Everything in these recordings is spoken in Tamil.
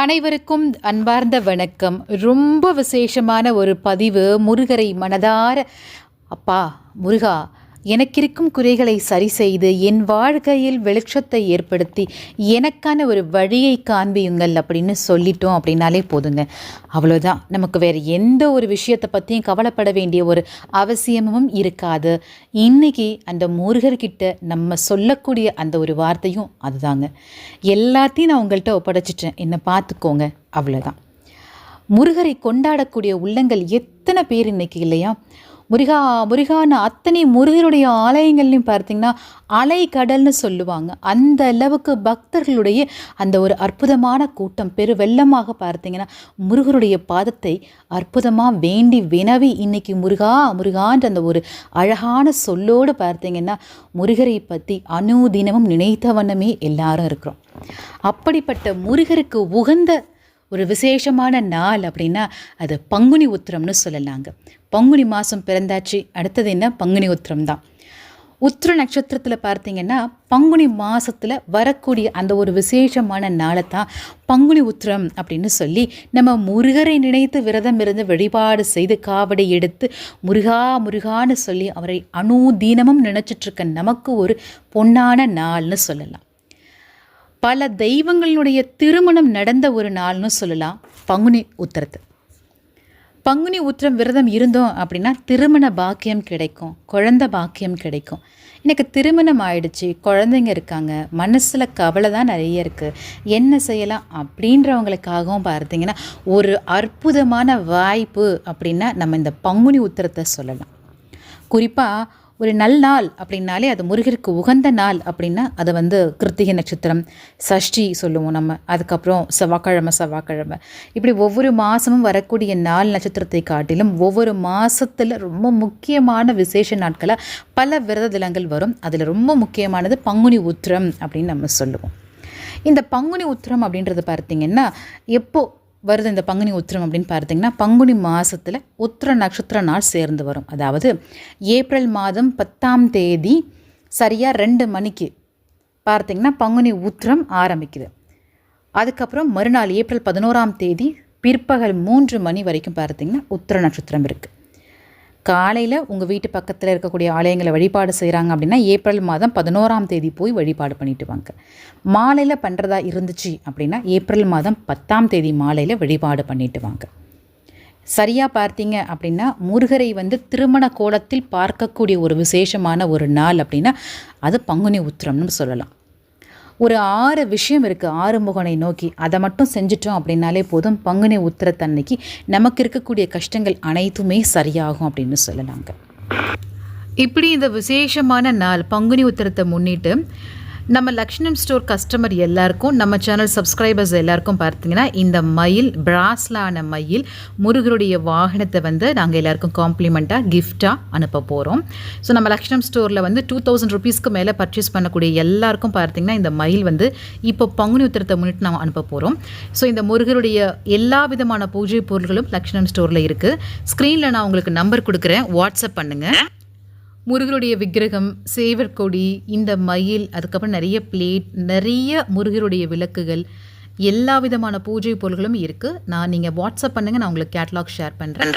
அனைவருக்கும் அன்பார்ந்த வணக்கம். ரொம்ப விசேஷமான ஒரு பதிவு. முருகரை மனதார அப்பா முருகா எனக்கிருக்கும் குறைகளை சரி செய்து என் வாழ்க்கையில் வெளிச்சத்தை ஏற்படுத்தி எனக்கான ஒரு வழியை காண்பியுங்கள் அப்படின்னு சொல்லிட்டோம் அப்படின்னாலே போதுங்க. அவ்வளோதான் நமக்கு வேறு எந்த ஒரு விஷயத்தை பற்றியும் கவலைப்பட வேண்டிய ஒரு அவசியமும் இருக்காது. இன்றைக்கி அந்த முருகர்கிட்ட நம்ம சொல்லக்கூடிய அந்த ஒரு வார்த்தையும் அதுதாங்க. எல்லாத்தையும் நான் உங்கள்கிட்ட ஒப்படைச்சிட்டேன். என்னை பார்த்துக்கோங்க. அவ்வளோதான் முருகரை கொண்டாடக்கூடிய உள்ளங்கள் எத்தனை பேர் இன்னைக்கு இல்லையா? முருகா முருகான்னு அத்தனை முருகருடைய ஆலயங்கள்லையும் பார்த்தீங்கன்னா அலை கடல்னு சொல்லுவாங்க. அந்த அளவுக்கு பக்தர்களுடைய அந்த ஒரு அற்புதமான கூட்டம் பெரு வெள்ளமாக பார்த்தீங்கன்னா முருகருடைய பாதத்தை அற்புதமாக வேண்டி வினவி இன்னைக்கு முருகா முருகான்ற அந்த ஒரு அழகான சொல்லோடு பார்த்தீங்கன்னா முருகரை பற்றி அனுதினமும் நினைத்த வண்ணமே எல்லாரும் இருக்கிறோம். அப்படிப்பட்ட முருகருக்கு உகந்த ஒரு விசேஷமான நாள் அப்படின்னா அது பங்குனி உத்திரம்னு சொல்லலாங்க. பங்குனி மாதம் பிறந்தாச்சு அடுத்தது என்ன? பங்குனி உத்திரம் தான். உத்திர நட்சத்திரத்தில் பார்த்தீங்கன்னா பங்குனி மாதத்தில் வரக்கூடிய அந்த ஒரு விசேஷமான நாளை தான் பங்குனி உத்திரம் அப்படின்னு சொல்லி நம்ம முருகரை நினைத்து விரதம் இருந்து வழிபாடு செய்து காவடை எடுத்து முருகா முருகான்னு சொல்லி அவரை அணுதீனமும் நினச்சிட்ருக்க நமக்கு ஒரு பொன்னான நாள்னு சொல்லலாம். பல தெய்வங்களுடைய திருமணம் நடந்த ஒரு நாள்னு சொல்லலாம். பங்குனி உத்திரத்து. பங்குனி உத்திரம் விரதம் இருந்தோம் அப்படின்னா திருமண பாக்கியம் கிடைக்கும் குழந்த பாக்கியம் கிடைக்கும். எனக்கு திருமணம் ஆயிடுச்சு குழந்தைங்க இருக்காங்க மனசில் கவலை தான் நிறைய இருக்குது என்ன செய்யலாம் அப்படின்றவங்களுக்காகவும் பார்த்தீங்கன்னா ஒரு அற்புதமான வாய்ப்பு அப்படின்னா நம்ம இந்த பங்குனி உத்திரத்தை சொல்லலாம். குறிப்பாக ஒரு நல் நாள் அப்படின்னாலே அது முருகருக்கு உகந்த நாள் அப்படின்னா அது வந்து கிருத்திகை நட்சத்திரம் சஷ்டி சொல்லுவோம் நம்ம. அதுக்கப்புறம் செவ்வாய்க்கிழமை செவ்வாய்க்கிழமை. இப்படி ஒவ்வொரு மாதமும் வரக்கூடிய நாள் நட்சத்திரத்தை காட்டிலும் ஒவ்வொரு மாதத்தில் ரொம்ப முக்கியமான விசேஷ நாட்களாக பல விரத தினங்கள் வரும். அதில் ரொம்ப முக்கியமானது பங்குனி உத்திரம் அப்படின்னு நம்ம சொல்லுவோம். இந்த பங்குனி உத்திரம் அப்படின்றது பார்த்திங்கன்னா எப்போது வருது இந்த பங்குனி உத்திரம் அப்படின்னு பார்த்தீங்கன்னா பங்குனி மாதத்தில் உத்திர நட்சத்திர நாள் சேர்ந்து வரும். அதாவது ஏப்ரல் மாதம் பத்தாம் தேதி சரியாக ரெண்டு மணிக்கு பார்த்திங்கன்னா பங்குனி உத்திரம் ஆரம்பிக்குது. அதுக்கப்புறம் மறுநாள் ஏப்ரல் பதினோராம் தேதி பிற்பகல் மூன்று மணி வரைக்கும் பார்த்தீங்கன்னா உத்திர நட்சத்திரம் இருக்குது காலையில் உங்கள் வீட்டு பக்கத்தில் இருக்கக்கூடிய ஆலயங்களை வழிபாடு செய்கிறாங்க அப்படின்னா ஏப்ரல் மாதம் பதினோராம் தேதி போய் வழிபாடு பண்ணிட்டு வாங்க. மாலையில் பண்ணுறதா இருந்துச்சு அப்படின்னா ஏப்ரல் மாதம் பத்தாம் தேதி மாலையில் வழிபாடு பண்ணிட்டு வாங்க. சரியாக பார்த்தீங்க அப்படின்னா முருகரை வந்து திருமண கோலத்தில் பார்க்கக்கூடிய ஒரு விசேஷமான ஒரு நாள் அப்படின்னா அது பங்குனி உத்திரம்னு சொல்லலாம். ஒரு ஆறு விஷயம் இருக்குது ஆறு முகனை நோக்கி அதை மட்டும் செஞ்சிட்டோம் அப்படின்னாலே போதும். பங்குனி உத்திரத்தன்னைக்கு நமக்கு இருக்கக்கூடிய கஷ்டங்கள் அனைத்துமே சரியாகும் அப்படின்னு சொல்லலாங்க. இப்படி இந்த விசேஷமான நாள் பங்குனி உத்திரத்தை முன்னிட்டு நம்ம லக்ஷ்மணம் ஸ்டோர் கஸ்டமர் எல்லாருக்கும் நம்ம சேனல் சப்ஸ்கிரைபர்ஸ் எல்லாருக்கும் பார்த்தீங்கன்னா இந்த மயில் பிராஸ்லான மயில் முருகருடைய வாகனத்தை வந்து நாங்கள் எல்லாருக்கும் காம்ப்ளிமெண்ட்டாக கிஃப்டாக அனுப்ப போகிறோம் ஸோ நம்ம லக்ஷ்மணம் ஸ்டோரில் வந்து டூ தௌசண்ட் ருபீஸ்க்கு மேலே பர்ச்சேஸ் பண்ணக்கூடிய எல்லாருக்கும் பார்த்தீங்கன்னா இந்த மயில் வந்து இப்போ பங்குனி உத்திரத்தை முன்னிட்டு நம்ம அனுப்ப போகிறோம் ஸோ இந்த முருகருடைய எல்லா விதமான பூஜை பொருள்களும் லக்ஷ்மணம் ஸ்டோரில் இருக்குது ஸ்க்ரீனில் நான் உங்களுக்கு நம்பர் கொடுக்குறேன். வாட்ஸ்அப் பண்ணுங்கள் முருகருடைய விக்கிரகம் சேவற்கொடி இந்த மயில் அதுக்கப்புறம் நிறைய பிளேட் நிறைய முருகருடைய விளக்குகள் எல்லா விதமான பூஜை பொருள்களும் இருக்குது நான் நீங்கள் வாட்ஸ்அப் பண்ணுங்கள் நான் உங்களுக்கு கேட்லாக் ஷேர் பண்ணுறேன்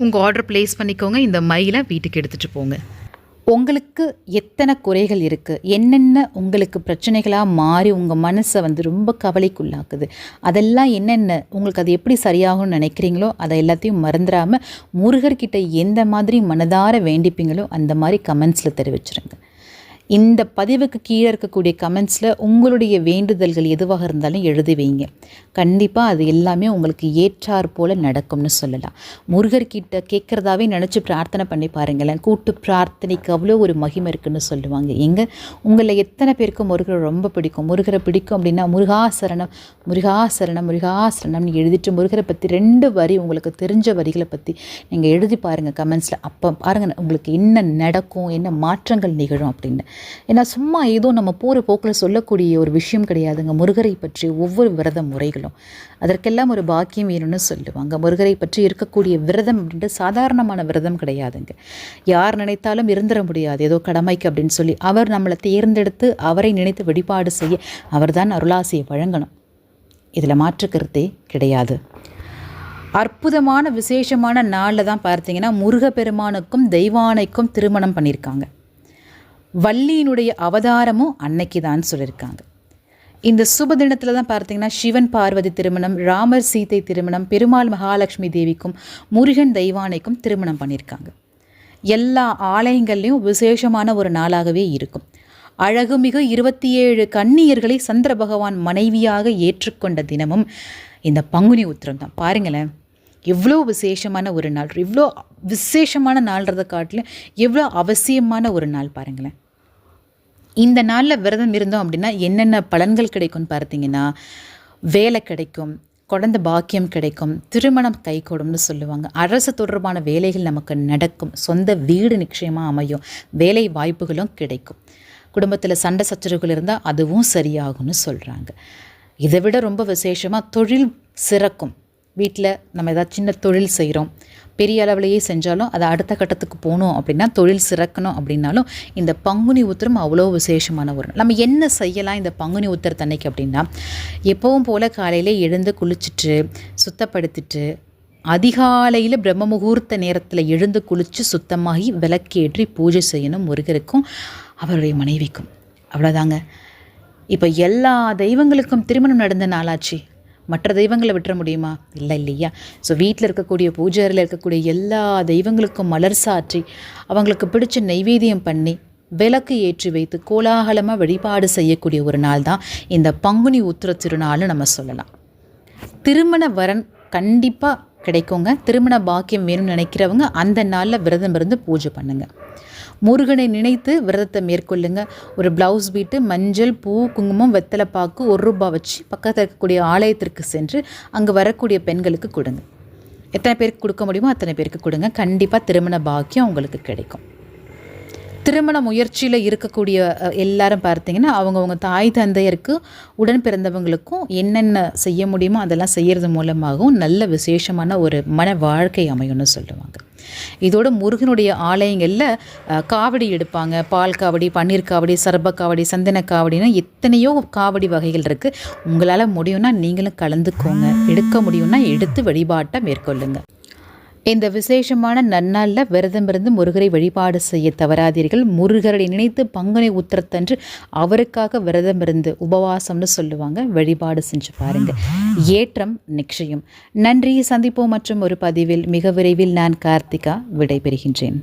உங்கள் ஆர்டர் ப்ளேஸ் பண்ணிக்கோங்க இந்த மயிலை வீட்டுக்கு எடுத்துகிட்டு போங்க. உங்களுக்கு எத்தனை குறைகள் இருக்குது என்னென்ன உங்களுக்கு பிரச்சனைகளாக மாறி உங்கள் மனசை வந்து ரொம்ப கவலைக்குள்ளாக்குது? அதெல்லாம் என்னென்ன உங்களுக்கு அது எப்படி சரியாகும்னு நினைக்கிறீங்களோ அதை எல்லாத்தையும் மறந்துடாமல் முருகர்கிட்ட எந்த மாதிரி மனதார வேண்டிப்பீங்களோ அந்த மாதிரி கமெண்ட்ஸில் தெரிவிச்சிருங்க. இந்த பதிவுக்கு கீழே இருக்கக்கூடிய கமெண்ட்ஸில் உங்களுடைய வேண்டுதல்கள் எதுவாக இருந்தாலும் எழுதி வைங்க. கண்டிப்பாக அது எல்லாமே உங்களுக்கு ஏற்றார் போல் நடக்கும்னு சொல்லலாம். முருகர்கிட்ட கேட்குறதாவே நினச்சி பிரார்த்தனை பண்ணி பாருங்களேன். கூட்டு பிரார்த்தனைக்கு அவ்வளோ ஒரு மகிமை இருக்குன்னு சொல்லுவாங்க. எங்கே? உங்களில் எத்தனை பேருக்கு முருகரை ரொம்ப பிடிக்கும்? முருகரை பிடிக்கும் அப்படின்னா முருகாசரணம் முருகாசரணம் முருகாசரணம்னு எழுதிட்டு முருகரை பற்றி ரெண்டு வரி உங்களுக்கு தெரிஞ்ச வரிகளை பற்றி நீங்கள் எழுதி பாருங்கள் கமெண்ட்ஸில் அப்போ பாருங்கள் உங்களுக்கு என்ன நடக்கும் என்ன மாற்றங்கள் நிகழும் அப்படின்னு. ஏன்னா சும்மா ஏதோ நம்ம போகிற போக்கில் சொல்லக்கூடிய ஒரு விஷயம் கிடையாதுங்க. முருகரை பற்றி ஒவ்வொரு விரத முறைகளும். அதற்கெல்லாம் ஒரு பாக்கியம் வேணும்னு சொல்லுவாங்க. முருகரை பற்றி இருக்கக்கூடிய விரதம் அப்படின்ட்டு சாதாரணமான விரதம் கிடையாதுங்க. யார் நினைத்தாலும் இருந்துட முடியாது. ஏதோ கடமைக்கு அப்படின்னு சொல்லி அவர் நம்மளை தேர்ந்தெடுத்து அவரை நினைத்து வழிபாடு செய்ய அவர்தான் அருளாசியை வழங்கணும். இதில் மாற்றுக்கருத்தே கிடையாது. அற்புதமான விசேஷமான நாளில் தான் பார்த்தீங்கன்னா முருகப்பெருமானுக்கும் தெய்வானைக்கும் திருமணம் பண்ணியிருக்காங்க. வள்ளியினுடைய அவதாரமும் அன்னைக்கு தான் சொல்லியிருக்காங்க. இந்த சுப தினத்தில் தான் பார்த்தீங்கன்னா சிவன் பார்வதி திருமணம் ராமர் சீதை திருமணம் பெருமாள் மகாலட்சுமி தேவிக்கும் முருகன் தெய்வானைக்கும் திருமணம் பண்ணியிருக்காங்க. எல்லா ஆலயங்கள்லேயும் விசேஷமான ஒரு நாளாகவே இருக்கும். அழகுமிகு இருபத்தி ஏழு கன்னியர்களை சந்திர பகவான் மனைவியாக ஏற்றுக்கொண்ட தினமும் இந்த பங்குனி உத்திரம் தான். பாருங்களேன். எவ்வளோ விசேஷமான ஒரு நாள் இவ்வளோ விசேஷமான நாள்ன்றதை காட்டிலும் எவ்வளோ அவசியமான ஒரு நாள் பாருங்களேன். இந்த நாளில் விரதம் இருந்தோம் அப்படின்னா என்னென்ன பலன்கள் கிடைக்கும்னு பார்த்தீங்கன்னா வேலை கிடைக்கும் குழந்த பாக்கியம் கிடைக்கும் திருமணம் கைகூடும்னு சொல்லுவாங்க. அரசு தொடர்பான வேலைகள் நமக்கு நடக்கும். சொந்த வீடு நிச்சயமாக அமையும். வேலை வாய்ப்புகளும் கிடைக்கும். குடும்பத்தில் சண்டை சச்சரவுகள் இருந்தால் அதுவும் சரியாகும்னு சொல்கிறாங்க இதை விட ரொம்ப விசேஷமாக தொழில் சிறக்கும். வீட்டில் நம்ம ஏதாவது சின்ன தொழில் செய்கிறோம் பெரிய அளவிலேயே செஞ்சாலும் அதை அடுத்த கட்டத்துக்கு போகணும் அப்படின்னா தொழில் சிறக்கணும் அப்படின்னாலும் இந்த பங்குனி உத்திரம் அவ்வளோ விசேஷமான ஒரு நம்ம என்ன செய்யலாம் இந்த பங்குனி உத்திரத்தன்னைக்கு அப்படின்னா எப்பவும் போல் காலையில் எழுந்து குளிச்சுட்டு சுத்தப்படுத்திட்டு அதிகாலையில் பிரம்ம முகூர்த்த நேரத்தில் எழுந்து குளித்து சுத்தமாகி விளக்கேற்றி பூஜை செய்யணும் முருகருக்கும் அவருடைய மனைவிக்கும். அவ்வளோதாங்க இப்போ எல்லா தெய்வங்களுக்கும் திருமணம் நடந்த நாளாச்சு. மற்ற தெய்வங்களை விட்டுற முடியுமா? இல்லை இல்லையா? ஸோ வீட்டில் இருக்கக்கூடிய பூஜையில் இருக்கக்கூடிய எல்லா தெய்வங்களுக்கும் மலர் சாற்றி அவங்களுக்கு பிடிச்ச நைவேத்தியம் பண்ணி விளக்கு ஏற்றி வைத்து கோலாகலமாக வழிபாடு செய்யக்கூடிய ஒரு நாள் தான் இந்த பங்குனி உத்திர திருநாள்னு நம்ம சொல்லலாம். திருமண வரன் கண்டிப்பாக கிடைக்குங்க. திருமண பாக்கியம் வேணும்னு நினைக்கிறவங்க அந்த நாளில் விரதம் இருந்து பூஜை பண்ணுங்கள் முருகனை நினைத்து விரதத்தை மேற்கொள்ளுங்க. ஒரு ப்ளவுஸ் பீட்டு மஞ்சள் பூ குங்குமம் வெத்தலை பாக்கு ஒரு ரூபாய் வச்சு பக்கத்தில் இருக்கக்கூடிய ஆலயத்திற்கு சென்று அங்கே வரக்கூடிய பெண்களுக்கு கொடுங்க. எத்தனை பேருக்கு கொடுக்க முடியுமோ அத்தனை பேருக்கு கொடுங்க. கண்டிப்பாக திருமண பாக்கியம் உங்களுக்கு கிடைக்கும். திருமண முயற்சியில் இருக்கக்கூடிய எல்லாரும் பார்த்தீங்கன்னா அவங்கவுங்க தாய் தந்தையருக்கு உடன் பிறந்தவங்களுக்கும் என்னென்ன செய்ய முடியுமோ அதெல்லாம் செய்கிறது மூலமாகவும் நல்ல விசேஷமான ஒரு மன வாழ்க்கை அமையும்னு சொல்லுவாங்க. இதோட முருகனுடைய ஆலயங்களில் காவடி எடுப்பாங்க. பால் காவடி பன்னீர் காவடி சர்ப காவடி சந்தன காவடின்னு எத்தனையோ காவடி வகைகள் இருக்குது உங்களால் முடியும்னா நீங்களும் கலந்துக்கோங்க. எடுக்க முடியும்னா எடுத்து வழிபாட்டை மேற்கொள்ளுங்கள் இந்த விசேஷமான நன்னாளில் விரதம் இருந்து முருகரை வழிபாடு செய்ய தவறாதீர்கள். முருகரை நினைத்து பங்குனி உத்திரத்தன்று அவருக்காக விரதம் இருந்து உபவாசம்னு சொல்லுவாங்க. வழிபாடு செஞ்சு பாருங்க. ஏற்றம் நிச்சயம். நன்றி சந்திப்போம் மற்றும் ஒரு பதிவில் மிக விரைவில் நான் கார்த்திகா விடைபெறுகின்றேன்.